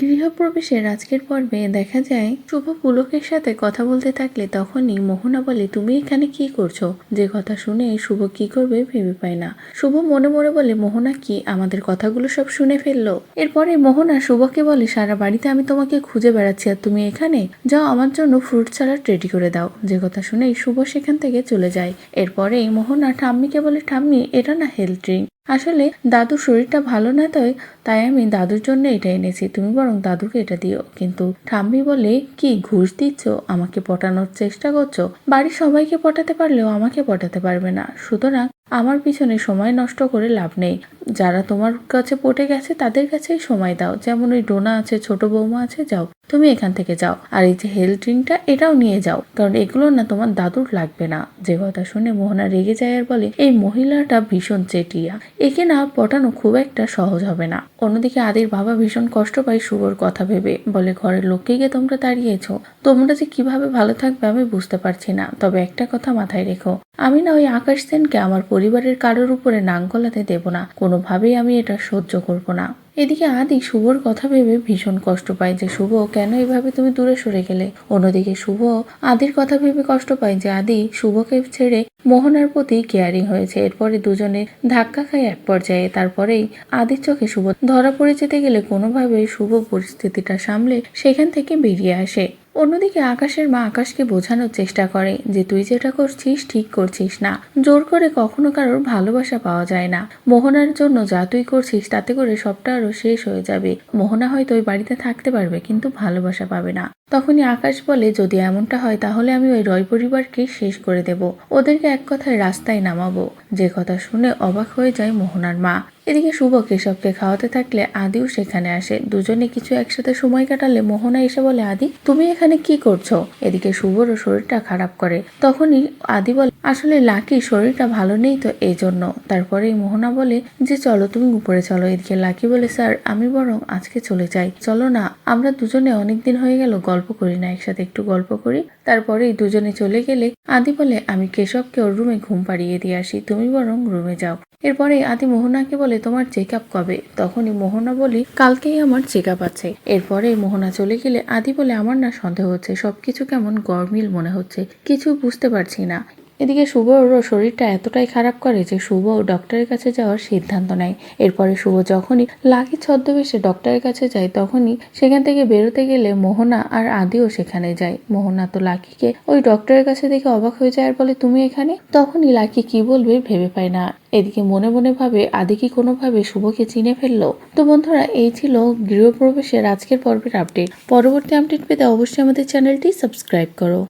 গৃহপ্রবেশের আজকের পর্বে দেখা যায়, শুভ পুলকের সাথে কথা বলতে থাকলে তখনই মোহনা বলে, তুমি এখানে কি করছ? যে কথা শুনে শুভ কি করবে ভেবে পায় না। শুভ মনে মনে বলে, মোহনা কি আমাদের কথাগুলো সব শুনে ফেলল? এরপরে মোহনা শুভকে বলে, সারা বাড়িতে আমি তোমাকে খুঁজে বেড়াচ্ছি আর তুমি এখানে? যাও আমার জন্য ফ্রুট স্যালাড রেডি করে দাও। যে কথা শুনেই শুভ সেখান থেকে চলে যায়। এরপরে মোহনা ঠাম্মিকে বলে, ঠাম্মি, এটা না হেলথ ড্রিঙ্ক আসলে দাদুর শরীরটা ভালো না তাই তাই আমি দাদুর জন্য এটা এনেছি। তুমি বরং দাদুকে এটা দিও। কিন্তু ঠাম্মি বলে, কি ঘুষ দিচ্ছ? আমাকে পটানোর চেষ্টা করছ? বাড়ির সবাইকে পটাতে পারলেও আমাকে পটাতে পারবে না। সুতরাং আমার পিছনে সময় নষ্ট করে লাভ নেই। যারা তোমার কাছে পটে গেছে, তাদের কাছেই সময় দাও। যেমন ওই ডোনা আছে, ছোট বৌমা আছে, যাও। তুমি এখান থেকে যাও। আর এই যে হেলথ ড্রিঙ্কটা এটাও নিয়ে যাও। কারণ এগুলো না তোমার দাদুর লাগবে না। যে কথা শুনে মোহনা রেগে যায় আর বলে, এই মহিলাটা ভীষণ চেটিয়া। একে না পটানো খুব একটা সহজ হবে না। অন্যদিকে আদির বাবা ভীষণ কষ্ট পায় শুভর কথা ভেবে। বলে, ঘরের লোককে গিয়ে তোমরা দাঁড়িয়েছ। তোমরা যে কীভাবে ভালো থাকবে আমি বুঝতে পারছি না। তবে একটা কথা মাথায় রেখো। আমি না ওই আকাশ সেনকে আমার পরিবারের কারোর উপরে নাক গলাতে দেব না। কোনোভাবেই আমি এটা সহ্য করব না। এদিকে আদি শুভর কথা ভেবে ভীষণ কষ্ট পায় যে, শুভ, কেন এভাবে তুমি দূরে সরে গেলে? অন্যদিকে শুভ আদির কথা ভেবে কষ্ট পায় যে, আদি, শুভকে ছেড়ে মোহনার প্রতি কেয়ারিং হয়েছে। এরপরে দুজনে ধাক্কা খায় এক পর্যায়ে। তারপরেই আদির চোখে শুভ ধরা পড়ে যেতে গেলে কোনোভাবেই শুভ পরিস্থিতিটা সামলে সেখান থেকে বেরিয়ে আসে। অন্যদিকে আকাশের মা আকাশকে বোঝানোর চেষ্টা করে যে তুই যেটা করছিস ঠিক করছিস না। জোর করে কখনো কারোর ভালোবাসা পাওয়া যায় না। মোহনার জন্য যা তুই করছিস তাতে করে সবটা আরও শেষ হয়ে যাবে। মোহনা হয়তো ওই বাড়িতে থাকতে পারবে কিন্তু ভালোবাসা পাবে না। তখনই আকাশ বলে, যদি এমনটা হয় তাহলে আমি ওই রয় পরিবারকে শেষ করে দেব। ওদেরকে এক কথায় রাস্তায় নামাবো। যে কথা শুনে অবাক হয়ে যায় মোহনার মা। এদিকে শুভ কেশবকে খাওয়াতে থাকলে আদিও সেখানে আসে। দুজনে কিছু একসাথে সময় কাটালে মোহনা এসে বলে, আদি, তুমি এখানে কি করছ? এদিকে শুভরও শরীরটা খারাপ করে। তখনই আদি বলে, আসলে লাকি, শরীরটা ভালো নেই তো এই জন্য তারপরেই মোহনা বলে, যে চলো তুমি উপরে চলো। এদিকে লাকি বলে, স্যার, আমি বরং আজকে চলে যাই। চলো না, আমরা দুজনে অনেকদিন হয়ে গেল গল্প করি না, একসাথে একটু গল্প করি। তারপরেই দুজনে চলে গেলে আদি বলে, আমি কেশবকে ওর রুমে ঘুম পাড়িয়ে দিয়ে আসি, তুমি বরং রুমে যাও। এরপরে আদি মোহনাকে বলে তোমার চেক আপ কবে? তখনই মোহনা বলি, কালকেই আমার চেক আপ আছে। এরপরে মোহনা চলে গেলে আদি বলে, আমার না সন্দেহ হচ্ছে, সবকিছু কেমন গরমিল মনে হচ্ছে, কিছু বুঝতে পারছি না। এদিকে শুভরও শরীরটা এতটাই খারাপ করে যে শুভ ডক্টরের কাছে যাওয়ার সিদ্ধান্ত নেয়। এরপরে শুভ যখনই লাকি ছদ্মবেশে ডক্টরের কাছে যায়, তখনই সেখান থেকে বেরোতে গেলে মোহনা আর আদিও সেখানে যায়। মোহনা তো লাকিকে ওই ডক্টরের কাছে দেখে অবাক হয়ে যায় আর বলে, তুমি এখানে? তখনই লাকি কি বলবে ভেবে পায় না। এদিকে মনে মনে ভাবে, আদি কি কোনোভাবে শুভকে চিনে ফেলল? তো বন্ধুরা, এই ছিল গৃহপ্রবেশের আজকের পর্বের আপডেট পরবর্তী আপডেট পেতে অবশ্যই আমাদের চ্যানেলটি সাবস্ক্রাইব করো।